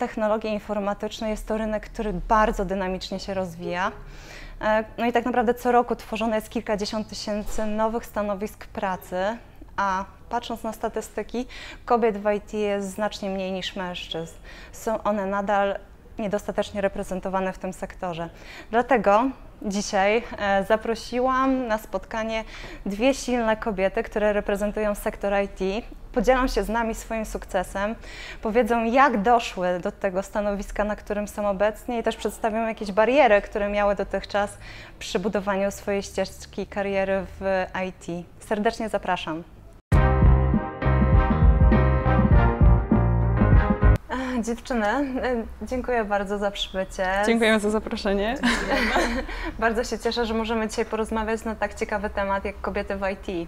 technologie informatyczne jest to rynek, który bardzo dynamicznie się rozwija. E, no i tak naprawdę co roku tworzone jest kilkadziesiąt tysięcy nowych stanowisk pracy, a patrząc na statystyki, kobiet w IT jest znacznie mniej niż mężczyzn. Są one nadal niedostatecznie reprezentowane w tym sektorze. Dlatego dzisiaj e, zaprosiłam na spotkanie dwie silne kobiety, które reprezentują sektor IT. Podzielą się z nami swoim sukcesem, powiedzą jak doszły do tego stanowiska, na którym są obecnie i też przedstawią jakieś bariery, które miały dotychczas przy budowaniu swojej ścieżki kariery w IT. Serdecznie zapraszam. Dziewczyny, y, dziękuję bardzo za przybycie. Dziękujemy za zaproszenie. bardzo się cieszę, że możemy dzisiaj porozmawiać na tak ciekawy temat jak kobiety w IT. Y,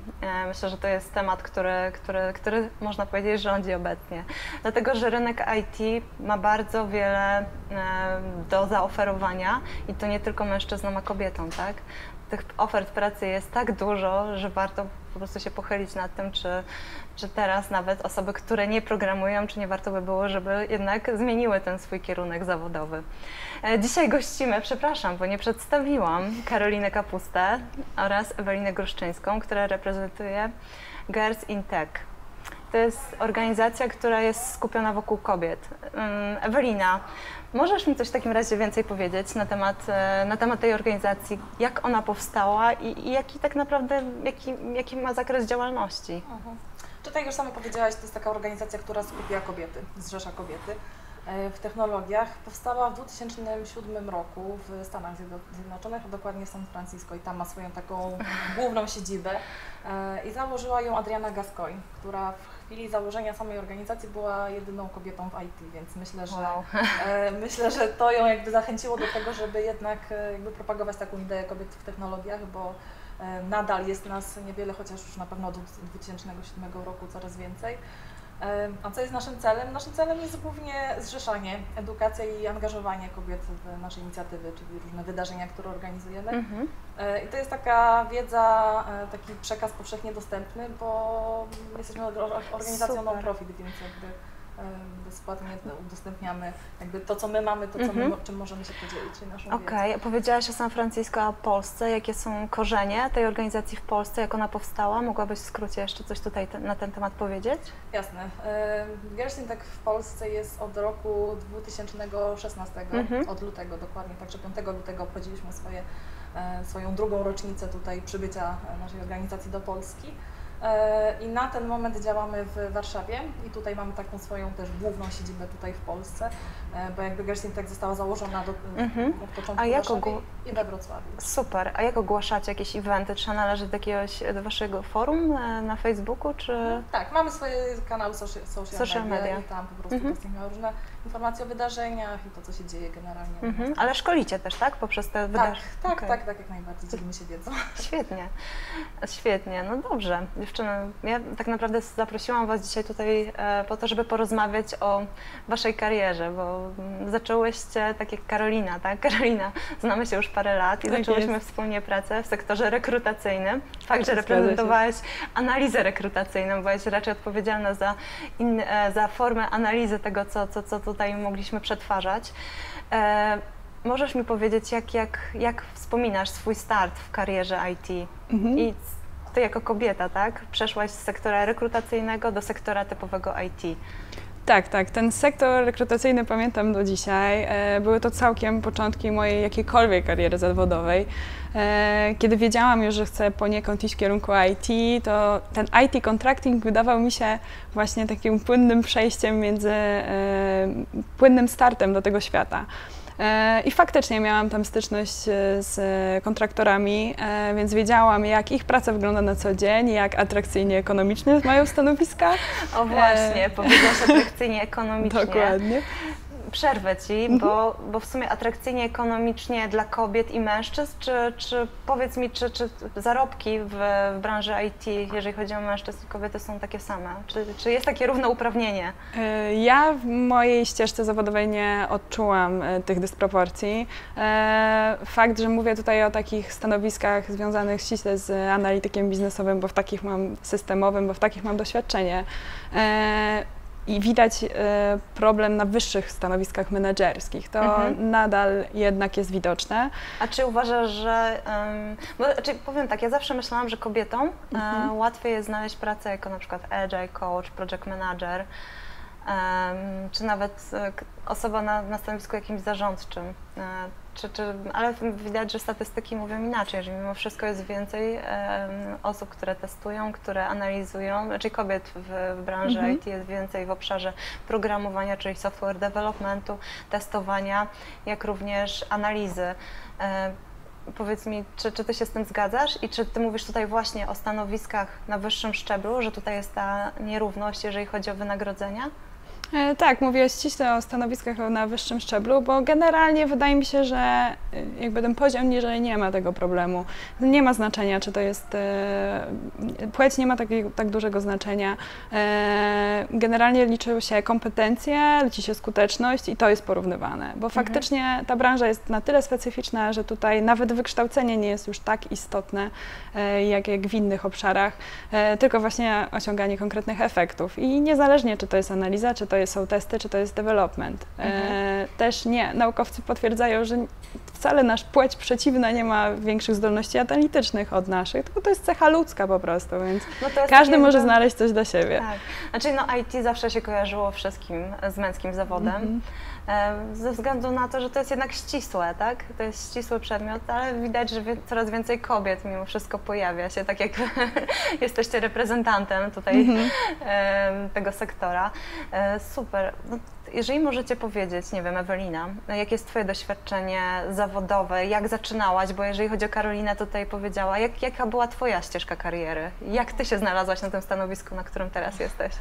myślę, że to jest temat, który, który, który można powiedzieć rządzi obecnie. Dlatego, że rynek IT ma bardzo wiele y, do zaoferowania i to nie tylko mężczyznom, a kobietom, tak? Tych ofert pracy jest tak dużo, że warto po prostu się pochylić nad tym, czy, czy teraz nawet osoby, które nie programują, czy nie warto by było, żeby jednak zmieniły ten swój kierunek zawodowy. E, dzisiaj gościmy, przepraszam, bo nie przedstawiłam Karolinę Kapustę oraz Ewelinę Gruszczyńską, która reprezentuje Girls in Tech. To jest organizacja, która jest skupiona wokół kobiet. Mm, Ewelina, możesz mi coś w takim razie więcej powiedzieć na temat, e, na temat tej organizacji? Jak ona powstała i, i jaki tak naprawdę, jaki, jaki ma zakres działalności? Mhm. Czy tak już sama powiedziałaś, to jest taka organizacja, która skupia kobiety, zrzesza kobiety w technologiach. Powstała w 2007 roku w Stanach Zjednoczonych, a dokładnie w San Francisco i tam ma swoją taką główną siedzibę. E, I założyła ją Adriana Gascoigne, która w chwili założenia samej organizacji była jedyną kobietą w IT, więc myślę, że wow. e, myślę, że to ją jakby zachęciło do tego, żeby jednak e, jakby propagować taką ideę kobiet w technologiach, bo e, nadal jest nas niewiele, chociaż już na pewno od 2007 roku coraz więcej. A co jest naszym celem? Naszym celem jest głównie zrzeszanie, edukacja i angażowanie kobiet w nasze inicjatywy, czyli różne wydarzenia, które organizujemy. Mhm. E, I to jest taka wiedza, e, taki przekaz powszechnie dostępny, bo jesteśmy organizacją non-profit, więc jakby bezpłatnie udostępniamy jakby to, co my mamy, to, co my, mhm. czym możemy się podzielić, naszą Okej, okay. powiedziałaś o San Francisco, a Polsce. Jakie są korzenie tej organizacji w Polsce, jak ona powstała? Mogłabyś w skrócie jeszcze coś tutaj te, na ten temat powiedzieć? Jasne. Gershwin tak w Polsce jest od roku 2016, mhm. od lutego dokładnie, także 5 lutego obchodziliśmy swoje, e, swoją drugą rocznicę tutaj przybycia naszej organizacji do Polski. I na ten moment działamy w Warszawie i tutaj mamy taką swoją też główną siedzibę tutaj w Polsce, e, bo jakby Gerstintech tak została założona do, mhm. od początku A jak i we Wrocławiu. Super. A jak ogłaszacie jakieś eventy? Czy należy do jakiegoś do Waszego forum na, na Facebooku? Czy... Tak, mamy swoje kanały social, social, social media, media, i tam po prostu mhm. różne informacje o wydarzeniach i to, co się dzieje generalnie. Mhm. Ale szkolicie też, tak? Poprzez te wydarzenia? Tak, tak, okay. tak, tak, jak najbardziej. Dzielimy się wiedzą. Świetnie, świetnie. No dobrze. Dziewczyny, ja tak naprawdę zaprosiłam Was dzisiaj tutaj e, po to, żeby porozmawiać o Waszej karierze, bo zaczęłyście tak jak Karolina, tak? Karolina, znamy się już parę lat i tak zaczęłyśmy jest. wspólnie pracę w sektorze rekrutacyjnym. Fakt, że reprezentowałaś analizę rekrutacyjną, byłaś raczej odpowiedzialna za, in, e, za formę analizy tego, co, co, co tutaj mogliśmy przetwarzać. E, możesz mi powiedzieć, jak, jak, jak wspominasz swój start w karierze IT mhm. i ty jako kobieta, tak? Przeszłaś z sektora rekrutacyjnego do sektora typowego IT. Tak, tak. Ten sektor rekrutacyjny pamiętam do dzisiaj. E, były to całkiem początki mojej jakiejkolwiek kariery zawodowej. E, kiedy wiedziałam już, że chcę poniekąd iść w kierunku IT, to ten IT contracting wydawał mi się właśnie takim płynnym przejściem między, e, płynnym startem do tego świata. E, I faktycznie miałam tam styczność e, z kontraktorami, e, więc wiedziałam, jak ich praca wygląda na co dzień, jak atrakcyjnie ekonomicznie mają stanowiska. O właśnie, powiedziałaś atrakcyjnie ekonomicznie. Dokładnie przerwę Ci, mhm. bo, bo w sumie atrakcyjnie ekonomicznie dla kobiet i mężczyzn, czy, czy powiedz mi, czy, czy zarobki w, w branży IT, jeżeli chodzi o mężczyzn i kobiety, są takie same? Czy, czy jest takie równouprawnienie? E, ja w mojej ścieżce zawodowej nie odczułam e, tych dysproporcji. E, fakt, że mówię tutaj o takich stanowiskach związanych ściśle z analitykiem biznesowym, bo w takich mam systemowym, bo w takich mam doświadczenie i widać e, problem na wyższych stanowiskach menedżerskich. To Mhm. nadal jednak jest widoczne. A czy uważasz, że. Um, bo, znaczy, powiem tak, ja zawsze myślałam, że kobietom Mhm. e, łatwiej jest znaleźć pracę jako na przykład agile coach, project manager, czy nawet e, osoba na, na stanowisku jakimś zarządczym. E, czy, czy, ale widać, że statystyki mówią inaczej, że mimo wszystko jest więcej osób, które testują, które analizują, czyli kobiet w, w branży Mhm. IT jest więcej w obszarze programowania, czyli software developmentu, testowania, jak również analizy. E, Powiedz mi, czy, czy ty się z tym zgadzasz i czy ty mówisz tutaj właśnie o stanowiskach na wyższym szczeblu, że tutaj jest ta nierówność, jeżeli chodzi o wynagrodzenia? E, Tak, mówię ściśle o stanowiskach na wyższym szczeblu, bo generalnie wydaje mi się, że e, jakby ten poziom niżej nie ma tego problemu. Nie ma znaczenia, czy to jest. e, Płeć nie ma takiego, tak dużego znaczenia. Generalnie liczą się kompetencje, liczy się skuteczność i to jest porównywane, bo faktycznie ta branża jest na tyle specyficzna, że tutaj nawet wykształcenie nie jest już tak istotne jak, jak w innych obszarach, tylko właśnie osiąganie konkretnych efektów. I niezależnie, czy to jest analiza, czy to jest- są testy, czy to jest development. E, Mhm. Też nie. Naukowcy potwierdzają, że wcale nasz płeć przeciwna nie ma większych zdolności analitycznych od naszych, tylko to jest cecha ludzka po prostu, więc No każdy może znaleźć coś dla siebie. Tak. Znaczy no IT zawsze się kojarzyło wszystkim z męskim zawodem. Mhm. E, Ze względu na to, że to jest jednak ścisłe, tak? To jest ścisły przedmiot, ale widać, że coraz więcej kobiet mimo wszystko pojawia się, tak jak jesteście reprezentantem tutaj Mhm. e, tego sektora. E, Super. No, jeżeli możecie powiedzieć, nie wiem, Ewelina, jakie jest Twoje doświadczenie zawodowe, jak zaczynałaś, bo jeżeli chodzi o Karolinę, tutaj powiedziała, jak, jaka była Twoja ścieżka kariery? Jak Ty się znalazłaś na tym stanowisku, na którym teraz jesteś?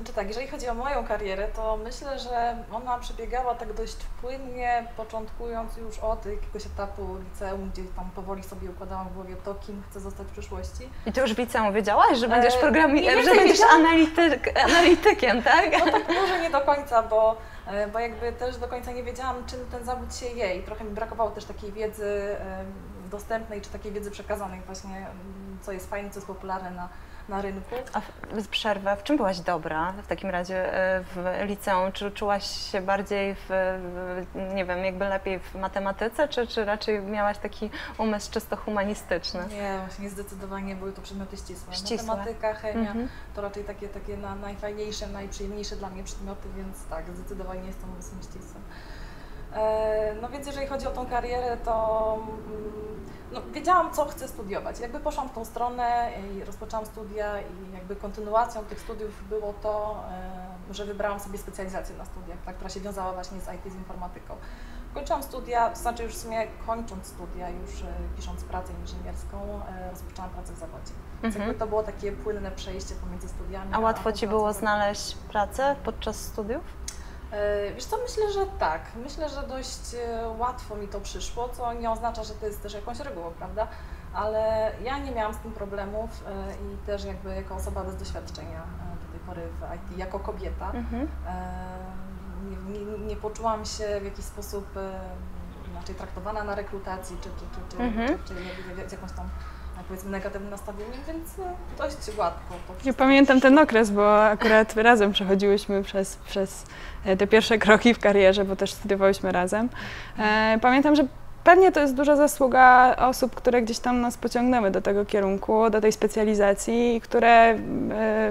Znaczy tak, jeżeli chodzi o moją karierę, to myślę, że ona przebiegała tak dość płynnie, początkując już od jakiegoś etapu liceum, gdzie tam powoli sobie układałam w głowie to, kim chcę zostać w przyszłości. I ty już w liceum wiedziałaś, że będziesz E, programi- nie że będziesz analityk, analitykiem, tak? No tak może nie do końca, bo, e, bo jakby też do końca nie wiedziałam, czym ten zawód się je i trochę mi brakowało też takiej wiedzy dostępnej, czy takiej wiedzy przekazanej właśnie, co jest fajne, co jest popularne na, na rynku. A w, z przerwę, w czym byłaś dobra w takim razie e, w liceum? Czy czułaś się bardziej w, w nie wiem, jakby lepiej w matematyce, czy, czy raczej miałaś taki umysł czysto humanistyczny? Nie, właśnie zdecydowanie były to przedmioty ścisłe. Ścisłe. Matematyka, chemia, Mhm. to raczej takie, takie na, najfajniejsze, najprzyjemniejsze dla mnie przedmioty, więc tak, zdecydowanie jestem umysłem ścisłym. E, No więc jeżeli chodzi o tą karierę, to mm, no, wiedziałam, co chcę studiować. Jakby poszłam w tą stronę i rozpoczęłam studia i jakby kontynuacją tych studiów było to, e, że wybrałam sobie specjalizację na studiach, tak, która się wiązała właśnie z IT, z informatyką. Kończyłam studia, to znaczy już w sumie kończąc studia, już e, pisząc pracę inżynierską, rozpoczęłam pracę w zawodzie. Więc Mhm. jakby to było takie płynne przejście pomiędzy studiami. A łatwo Ci było znaleźć pracę podczas studiów? E, Wiesz co, myślę, że tak. Myślę, że dość e, łatwo mi to przyszło, co nie oznacza, że to jest też jakąś regułą, prawda? Ale ja nie miałam z tym problemów e, i też jakby jako osoba bez doświadczenia do tej pory w IT, jako kobieta, Mhm. nie, nie, nie poczułam się w jakiś sposób inaczej traktowana na rekrutacji, czy, czy, czy, czy, Mhm. czy, czy z jakąś tam powiedzmy negatywnym nastawieniem, więc e, dość gładko Ja pamiętam ten okres, bo akurat razem przechodziłyśmy przez, przez e, te pierwsze kroki w karierze, bo też studiowałyśmy razem. E, Pamiętam, że pewnie to jest duża zasługa osób, które gdzieś tam nas pociągnęły do tego kierunku, do tej specjalizacji i które e,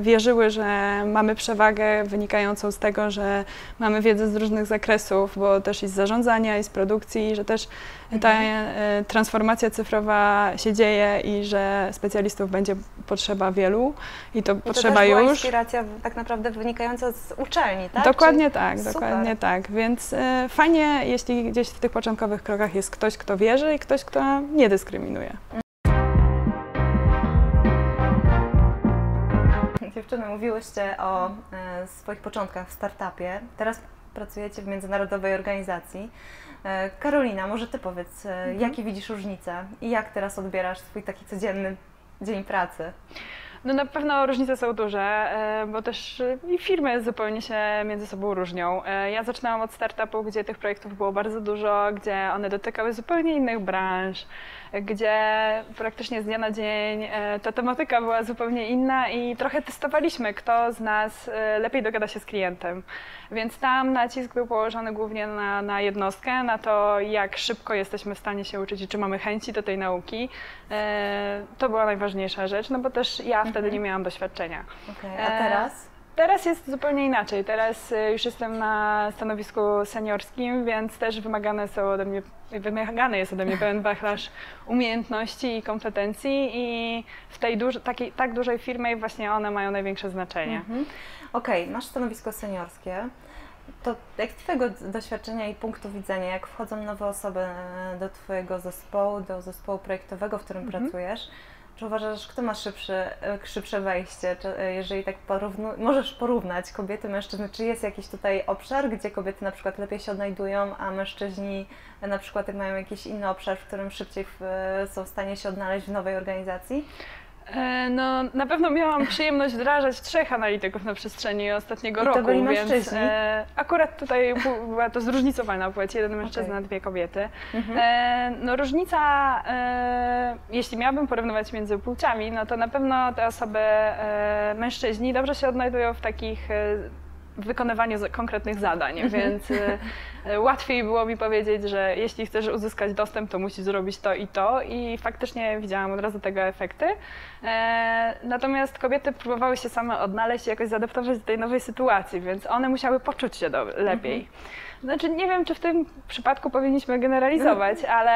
wierzyły, że mamy przewagę wynikającą z tego, że mamy wiedzę z różnych zakresów, bo też i z zarządzania, i z produkcji, że też ta e, transformacja cyfrowa się dzieje i że specjalistów będzie potrzeba wielu i to I potrzeba to też była już. inspiracja tak naprawdę wynikająca z uczelni, tak? Dokładnie tak, Super. dokładnie tak. Więc e, fajnie, jeśli gdzieś w tych początkowych krokach jest ktoś, kto wierzy i ktoś, kto nie dyskryminuje. Dziewczyny, mówiłyście o e, swoich początkach w startupie. Teraz pracujecie w międzynarodowej organizacji. E, Karolina, może Ty powiedz, e, Mhm. jakie widzisz różnice i jak teraz odbierasz swój taki codzienny dzień pracy? No na pewno różnice są duże, e, bo też i firmy zupełnie się między sobą różnią. Ja zaczynałam od startupu, gdzie tych projektów było bardzo dużo, gdzie one dotykały zupełnie innych branż. Gdzie praktycznie z dnia na dzień e, ta tematyka była zupełnie inna i trochę testowaliśmy, kto z nas e, lepiej dogada się z klientem. Więc tam nacisk był położony głównie na, na jednostkę, na to, jak szybko jesteśmy w stanie się uczyć i czy mamy chęci do tej nauki. E, to była najważniejsza rzecz, no bo też ja wtedy Mhm. nie miałam doświadczenia. Okej, A teraz? Teraz jest zupełnie inaczej. Teraz y, już jestem na stanowisku seniorskim, więc też wymagane są ode mnie, wymagany jest ode mnie pełen wachlarz umiejętności i kompetencji i w tej takiej, tak dużej firmie właśnie one mają największe znaczenie. Mhm. Okej, masz stanowisko seniorskie. To jak z Twojego doświadczenia i punktu widzenia, jak wchodzą nowe osoby do Twojego zespołu, do zespołu projektowego, w którym Mhm. pracujesz, czy uważasz, kto ma szybsze, e, szybsze wejście? Czy, e, jeżeli tak porównu- możesz porównać kobiety, mężczyzn, czy jest jakiś tutaj obszar, gdzie kobiety na przykład lepiej się odnajdują, a mężczyźni na przykład mają jakiś inny obszar, w którym szybciej w, e, są w stanie się odnaleźć w nowej organizacji? E, No, na pewno miałam przyjemność wdrażać trzech analityków na przestrzeni ostatniego I to roku, byli więc mężczyźni? e, akurat tutaj była to zróżnicowana płeć, jeden mężczyzna, Okej. dwie kobiety. Mhm. E, no różnica, e, jeśli miałabym porównywać między płciami, no to na pewno te osoby, e, mężczyźni dobrze się odnajdują w takich e, w wykonywaniu konkretnych zadań, Mhm. więc e, e, łatwiej było mi powiedzieć, że jeśli chcesz uzyskać dostęp, to musisz zrobić to i to i faktycznie widziałam od razu tego efekty. E, natomiast kobiety próbowały się same odnaleźć i jakoś zaadaptować do tej nowej sytuacji, więc one musiały poczuć się do, lepiej. Znaczy nie wiem, czy w tym przypadku powinniśmy generalizować, ale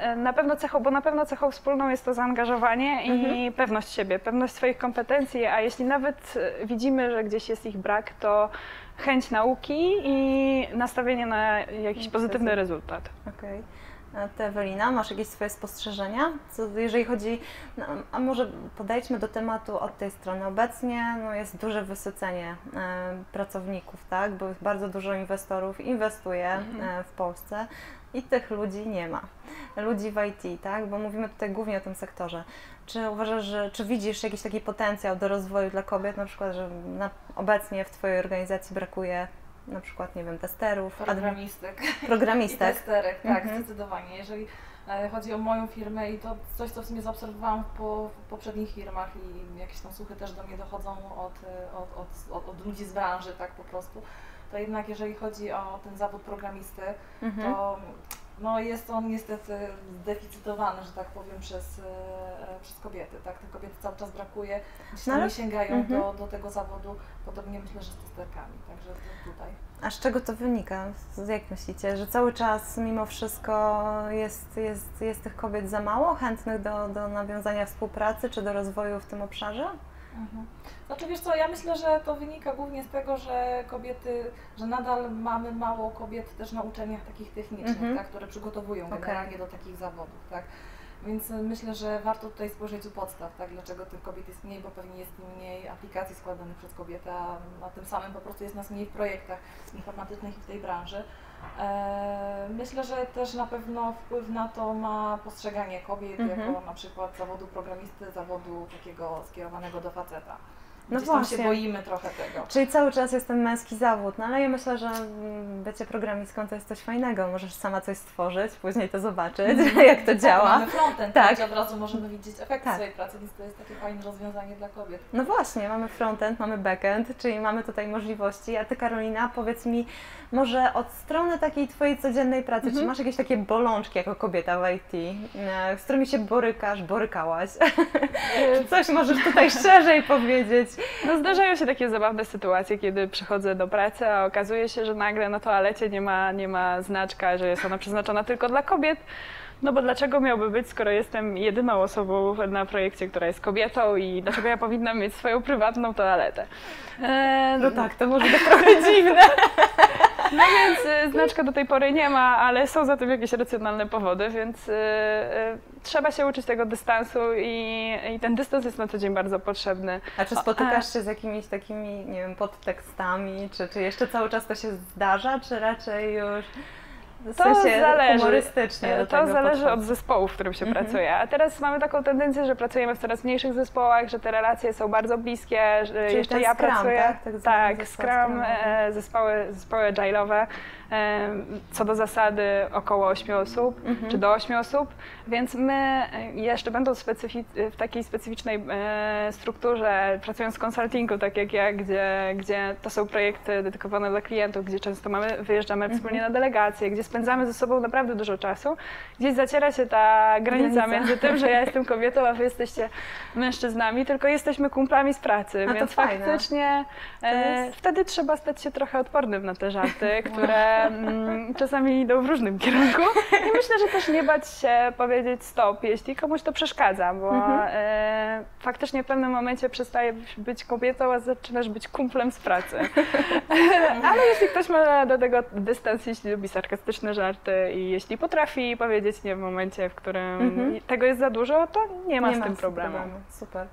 e, na pewno cechą, bo na pewno cechą wspólną jest to zaangażowanie i pewność siebie, pewność swoich kompetencji, a jeśli nawet widzimy, że gdzieś jest ich brak, to chęć nauki i nastawienie na jakiś pozytywny rezultat. Okej. A ty, Ewelina, masz jakieś swoje spostrzeżenia? Co, jeżeli chodzi, no, a może podejdźmy do tematu od tej strony. Obecnie no, jest duże wysycenie e, pracowników, tak? Bo bardzo dużo inwestorów inwestuje e, w Polsce i tych ludzi nie ma. Ludzi w IT, tak? Bo mówimy tutaj głównie o tym sektorze. Czy uważasz, że, czy widzisz jakiś taki potencjał do rozwoju dla kobiet, na przykład, że na, obecnie w Twojej organizacji brakuje na przykład, nie wiem, testerów, admin- Programistek. I programistek? testerek, tak, Mhm. zdecydowanie. Jeżeli e, chodzi o moją firmę i to coś, co w sumie zaobserwowałam po w poprzednich firmach i jakieś tam słuchy też do mnie dochodzą od, e, od, od, od, od ludzi z branży, tak po prostu, to jednak jeżeli chodzi o ten zawód programisty, Mhm. to no, jest on niestety zdeficytowany, że tak powiem, przez, e, przez kobiety. Tak? Tych kobiet cały czas brakuje, gdzieś No nie sięgają mhm. do, do tego zawodu. Podobnie myślę, że z testerkami, także tutaj. A z czego to wynika? Z- Jak myślicie, że cały czas mimo wszystko jest, jest, jest tych kobiet za mało chętnych do, do nawiązania współpracy czy do rozwoju w tym obszarze? Mhm. Znaczy wiesz co, ja myślę, że to wynika głównie z tego, że kobiety, że nadal mamy mało kobiet też na uczelniach takich technicznych, Mhm. tak, które przygotowują Okej. generalnie do takich zawodów, tak. Więc y, myślę, że warto tutaj spojrzeć u podstaw, tak, dlaczego tych kobiet jest mniej, bo pewnie jest mniej aplikacji składanych przez kobiety, a, a tym samym po prostu jest nas mniej w projektach informatycznych i w tej branży. E, myślę, że też na pewno wpływ na to ma postrzeganie kobiet Mhm. jako na przykład zawodu programisty, zawodu takiego skierowanego do faceta. No Gdzieś właśnie. się boimy trochę tego. Czyli cały czas jest ten męski zawód, no ale ja myślę, że mm, bycie programistką to jest coś fajnego. Możesz sama coś stworzyć, później to zobaczyć, jak to działa. Mamy frontend, Tak. tak. od razu możemy widzieć efekty Tak. swojej pracy, więc to jest takie fajne rozwiązanie dla kobiet. No właśnie, mamy frontend, mamy backend, czyli mamy tutaj możliwości. A Ty, Karolina, powiedz mi, może od strony takiej Twojej codziennej pracy, Mhm. czy masz jakieś takie bolączki jako kobieta w IT, e, z którymi się borykasz, borykałaś? Czy coś możesz tutaj szerzej powiedzieć? No zdarzają się takie zabawne sytuacje, kiedy przychodzę do pracy, a okazuje się, że nagle na toalecie nie ma, nie ma znaczka, że jest ona przeznaczona tylko dla kobiet. No bo dlaczego miałby być, skoro jestem jedyną osobą na projekcie, która jest kobietą i dlaczego ja powinnam mieć swoją prywatną toaletę? E, No tak, to może być trochę dziwne. No więc y, znaczka do tej pory nie ma, ale są za tym jakieś racjonalne powody, więc y, y, trzeba się uczyć tego dystansu i, i ten dystans jest na co dzień bardzo potrzebny. A czy spotykasz się z jakimiś takimi, nie wiem, podtekstami, czy, czy jeszcze cały czas to się zdarza, czy raczej już... w To sensie zależy. humorystycznie To zależy od zespołu, w którym się Mhm. pracuje. A teraz mamy taką tendencję, że pracujemy w coraz mniejszych zespołach, że te relacje są bardzo bliskie, że Czyli jeszcze ja Scrum, pracuję. tak? Tak tak Scrum, e, zespoły, zespoły agile'owe, e, co do zasady około 8 osób, Mhm. czy do 8 osób, więc my jeszcze będąc w takiej specyficznej e, strukturze, pracując w konsultingu, tak jak ja, gdzie, gdzie to są projekty dedykowane dla klientów, gdzie często mamy, wyjeżdżamy Mhm. wspólnie na delegacje, gdzie spędzamy ze sobą naprawdę dużo czasu, gdzieś zaciera się ta granica, Granica. między tym, że ja jestem kobietą, a wy jesteście mężczyznami, tylko jesteśmy kumplami z pracy, A więc faktycznie e, jest- wtedy trzeba stać się trochę odpornym na te żarty, które mm, czasami idą w różnym kierunku i myślę, że też nie bać się powiedzieć stop, jeśli komuś to przeszkadza, bo Mhm. e, faktycznie w pewnym momencie przestajesz być kobietą, a zaczynasz być kumplem z pracy. Ale jeśli ktoś ma do tego dystans, jeśli lubi sarkastyczne żarty i jeśli potrafi powiedzieć nie w momencie, w którym Mhm. tego jest za dużo, to nie ma Nie z ma tym problemu. Super.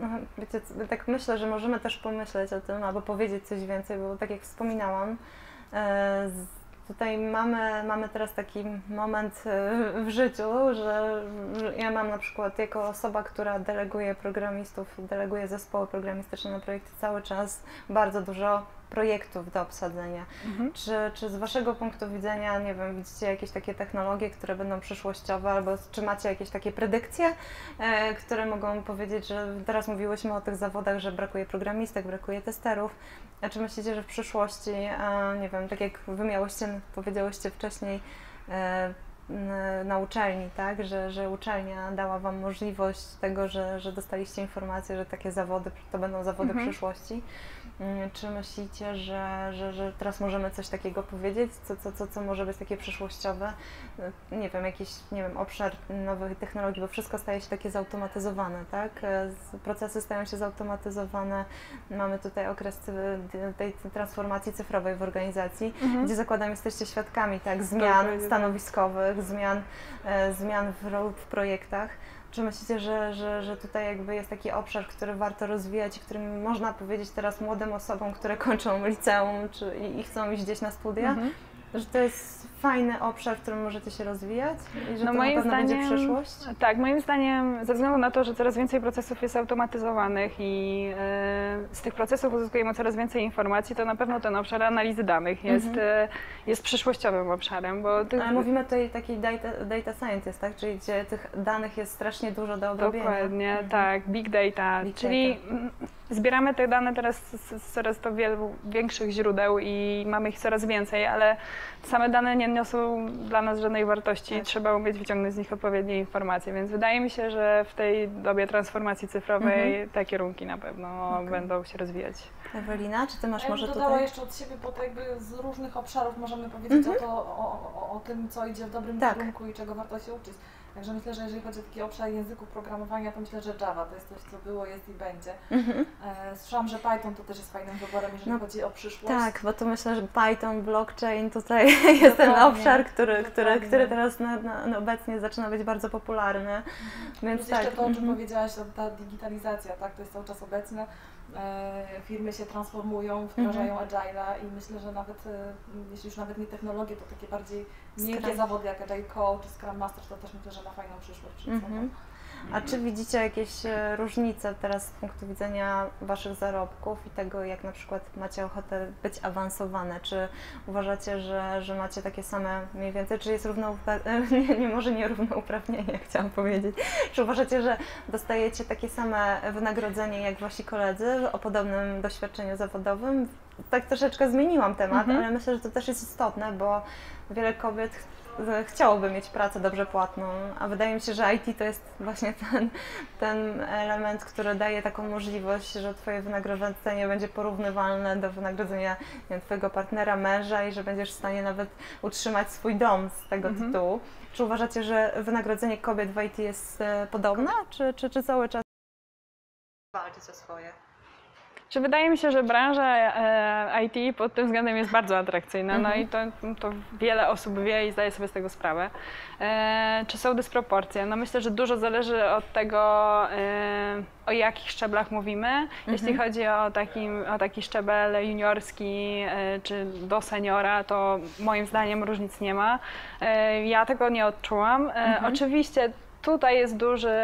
No, Wiecie, tak myślę, że możemy też pomyśleć o tym, albo powiedzieć coś więcej, bo tak jak wspominałam, e, tutaj mamy, mamy teraz taki moment e, w życiu, że że ja mam na przykład jako osoba, która deleguje programistów, deleguje zespoły programistyczne na projekty cały czas bardzo dużo projektów do obsadzenia. Mhm. Czy, czy z Waszego punktu widzenia, nie wiem, widzicie jakieś takie technologie, które będą przyszłościowe, albo czy macie jakieś takie predykcje, e, które mogą powiedzieć, że teraz mówiłyśmy o tych zawodach, że brakuje programistek, brakuje testerów. A czy myślicie, że w przyszłości, e, nie wiem, tak jak Wy miałyście, powiedziałyście wcześniej, e, na uczelni, tak, że, że uczelnia dała Wam możliwość tego, że, że dostaliście informację, że takie zawody to będą zawody Mhm. przyszłości. Mm, Czy myślicie, że, że, że teraz możemy coś takiego powiedzieć, co, co, co, co może być takie przyszłościowe? Y, Nie wiem, jakiś nie wiem, obszar nowych technologii, bo wszystko staje się takie zautomatyzowane, tak? Z- Procesy stają się zautomatyzowane. Mamy tutaj okres tej transformacji cyfrowej w organizacji, Mhm. gdzie zakładam jesteście świadkami, tak? Zmian stanowiskowych, zmian, e, zmian w, w projektach. Czy myślicie, że, że, że tutaj jakby jest taki obszar, który warto rozwijać i którym można powiedzieć teraz młodym osobom, które kończą liceum czy, i, i chcą iść gdzieś na studia, Mhm. że to jest fajny obszar, w którym możecie się rozwijać i że No to moim na pewno będzie zdaniem- przyszłość? Tak, moim zdaniem, ze względu na to, że coraz więcej procesów jest automatyzowanych i e, z tych procesów uzyskujemy coraz więcej informacji, to na pewno ten obszar analizy danych jest, Mhm. e, jest przyszłościowym obszarem, bo tych, Ale mówimy tutaj takiej data, data scientist, tak? Czyli gdzie tych danych jest strasznie dużo do obrobienia. Dokładnie, Mhm. tak, big data, Big czyli mm, zbieramy te dane teraz z, z coraz to wielu większych źródeł i mamy ich coraz więcej, ale same dane nie niosą dla nas żadnej wartości, Tak. trzeba umieć wyciągnąć z nich odpowiednie informacje, więc wydaje mi się, że w tej dobie transformacji cyfrowej te kierunki na pewno Mhm. Okej. będą się rozwijać. Ewelina, czy Ty masz Ja może dodała tutaj? jeszcze od siebie, bo to jakby z różnych obszarów możemy powiedzieć o, to, o, o, o tym, co idzie w dobrym Tak. kierunku i czego warto się uczyć. Także myślę, że jeżeli chodzi o taki obszar języków programowania, to myślę, że Java to jest coś, co było, jest i będzie. Mhm. E, Słyszałam, że Python to też jest fajnym wyborem, jeżeli No, chodzi o przyszłość. Tak, bo to myślę, że Python, blockchain tutaj jest ten Dokładnie, obszar, który, który, dokładnie. który teraz na, na, na obecnie zaczyna być bardzo popularny. Więc Plus tak. jeszcze to, o czym mhm. powiedziałaś, ta digitalizacja, tak, to jest cały czas obecne. E, firmy się transformują, wdrażają Mhm. agile'a i myślę, że nawet, e, jeśli już nawet nie technologie, to takie bardziej miękkie Scrum. zawody jak Agile Coach czy Scrum Master, to też myślę, że ma fajną przyszłość przed sobą. Mhm. A czy widzicie jakieś e, różnice teraz z punktu widzenia Waszych zarobków i tego, jak na przykład macie ochotę być awansowane? Czy uważacie, że, że macie takie same mniej więcej, czy jest równouprawnienie, nie, nie, może nie równouprawnienie, chciałam powiedzieć. Czy uważacie, że dostajecie takie same wynagrodzenie jak Wasi koledzy o podobnym doświadczeniu zawodowym? Tak troszeczkę zmieniłam temat, Mhm. ale myślę, że to też jest istotne, bo wiele kobiet chciałoby mieć pracę dobrze płatną, a wydaje mi się, że IT to jest właśnie ten, ten element, który daje taką możliwość, że Twoje wynagrodzenie będzie porównywalne do wynagrodzenia wiem, Twojego partnera, męża i że będziesz w stanie nawet utrzymać swój dom z tego Mhm. tytułu. Czy uważacie, że wynagrodzenie kobiet w IT jest e, podobne, czy, czy, czy cały czas walczyć o swoje? Czy wydaje mi się, że branża e, IT pod tym względem jest bardzo atrakcyjna, no i to, to wiele osób wie i zdaje sobie z tego sprawę. E, czy są dysproporcje? No myślę, że dużo zależy od tego, e, o jakich szczeblach mówimy. Jeśli chodzi o, takim, o taki szczebel juniorski czy do seniora, to moim zdaniem różnic nie ma. Ja tego nie odczułam. E, Oczywiście Tutaj jest duży,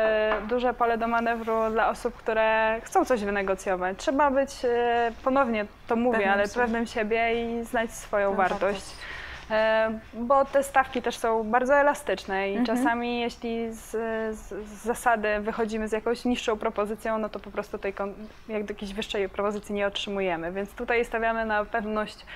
duże pole do manewru dla osób, które chcą coś wynegocjować. Trzeba być, e, ponownie to mówię, Pewnym ale siebie. pewnym siebie i znać swoją wartość. E, Bo te stawki też są bardzo elastyczne i Mhm. czasami jeśli z, z, zasady wychodzimy z jakąś niższą propozycją, no to po prostu tej jak jakiejś wyższej propozycji nie otrzymujemy. Więc tutaj stawiamy na pewność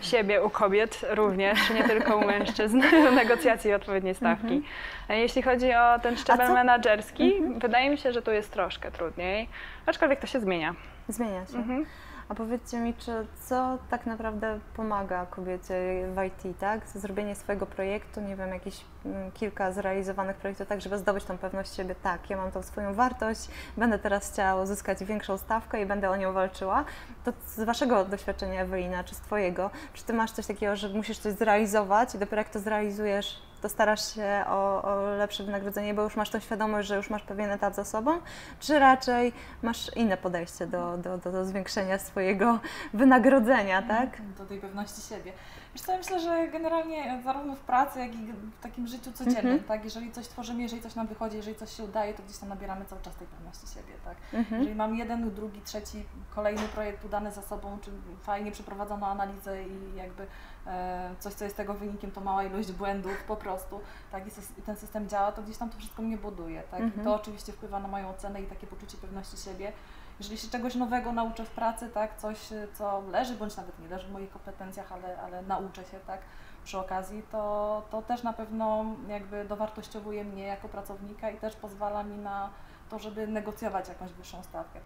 siebie u kobiet również, nie tylko u mężczyzn, negocjacji odpowiedniej stawki. E, Jeśli chodzi o ten szczebel Mhm. co- Mhm. menedżerski, wydaje mi się, że tu jest troszkę trudniej, aczkolwiek to się zmienia. Zmienia się. Mhm. A powiedzcie mi, czy co tak naprawdę pomaga kobiecie w IT, tak? Zrobienie swojego projektu, nie wiem, jakieś mm, kilka zrealizowanych projektów, tak, żeby zdobyć tą pewność siebie. Tak, ja mam tą swoją wartość, będę teraz chciała uzyskać większą stawkę i będę o nią walczyła. To z Waszego doświadczenia, Ewelina, czy z Twojego, czy Ty masz coś takiego, że musisz coś zrealizować i dopiero jak to zrealizujesz, to starasz się o, o lepsze wynagrodzenie, bo już masz tą świadomość, że już masz pewien etap za sobą, czy raczej masz inne podejście do, do, do, do zwiększenia swojego wynagrodzenia, tak? do tej pewności siebie. Wiesz myślę, że generalnie zarówno w pracy, jak i w takim życiu codziennym, Mhm. tak, jeżeli coś tworzymy, jeżeli coś nam wychodzi, jeżeli coś się udaje, to gdzieś tam nabieramy cały czas tej pewności siebie, tak. Mhm. Jeżeli mam jeden, drugi, trzeci, kolejny projekt udany za sobą, czy fajnie przeprowadzoną analizę i jakby e, coś, co jest tego wynikiem, to mała ilość błędów po prostu, tak, i, i ten system działa, to gdzieś tam to wszystko mnie buduje, tak. I Mhm. to oczywiście wpływa na moją ocenę i takie poczucie pewności siebie. Jeżeli się czegoś nowego nauczę w pracy, tak, coś, co leży, bądź nawet nie leży w moich kompetencjach, ale, ale nauczę się, tak, przy okazji, to, to też na pewno jakby dowartościowuje mnie jako pracownika i też pozwala mi na to, żeby negocjować jakąś wyższą stawkę.